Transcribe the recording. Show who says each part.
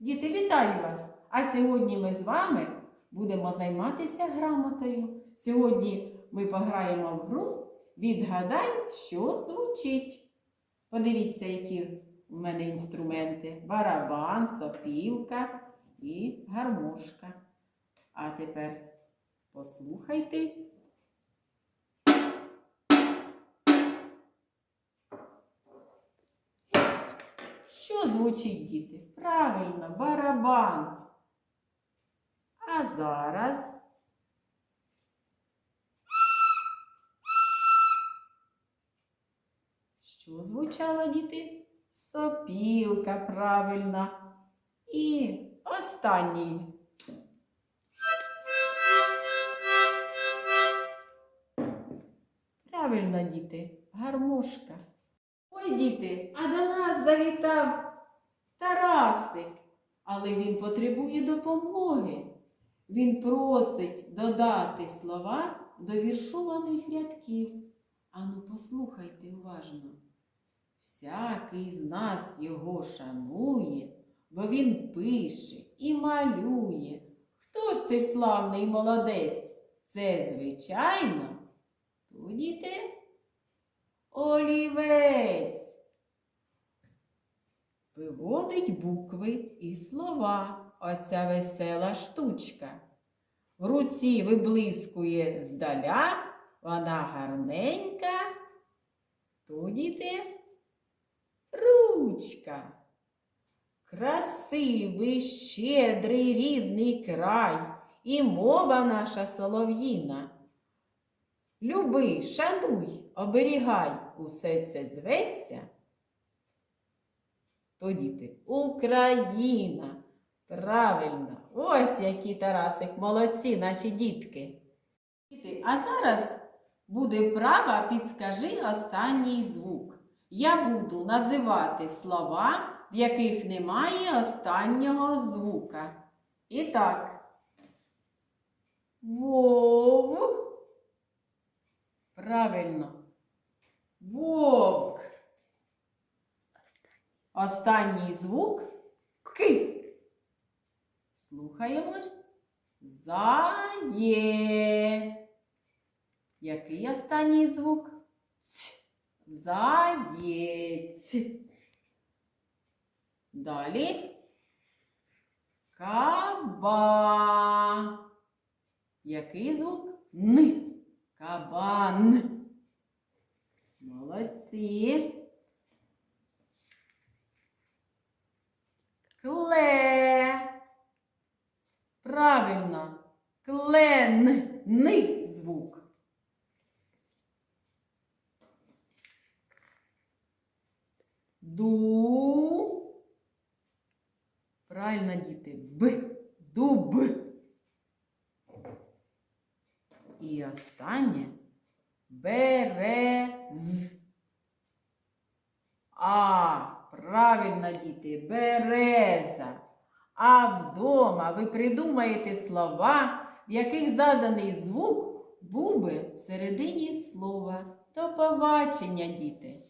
Speaker 1: Діти, вітаю вас! А сьогодні ми з вами будемо займатися грамотою. Сьогодні ми пограємо в гру Відгадай, що звучить. Подивіться, які в мене інструменти: барабан, сопілка і гармошка. А тепер послухайте. Що звучить, діти? Правильно, барабан. А зараз. Що звучало, діти? Сопілка, правильно. І останній. Правильно, діти, гармошка. Ой, діти, а до нас завітав Тарасик, але він потребує допомоги. Він просить додати слова до віршованих рядків. Ану, послухайте уважно. Всякий з нас його шанує, бо він пише і малює. Хто ж цей славний молодець? Це, звичайно, то діти олівець. Виводить букви і слова оця весела штучка. В руці виблискує здаля, вона гарненька. То діти ручка. Красивий, щедрий рідний край і мова наша солов'їна. Люби, шануй, оберігай, усе це зветься. То діти, Україна. Правильно, ось які Тарасик, молодці наші дітки. Діти, а зараз буде вправа підскажи останній звук. Я буду називати слова, в яких немає останнього звука. І так. Вов. Правильно. Вовк. Останній звук К. Слухаємось. Зає. Який останній звук? Ць. Заєць. Далі. Каба. Який звук? Н. Кабан. Молодці. Кле. Правильно. Кленний звук. Ду. Правильно, діти. Б. Дуб. І останнє берез. А, правильно, діти, береза. А вдома ви придумаєте слова, в яких заданий звук був би всередині слова. До побачення, діти!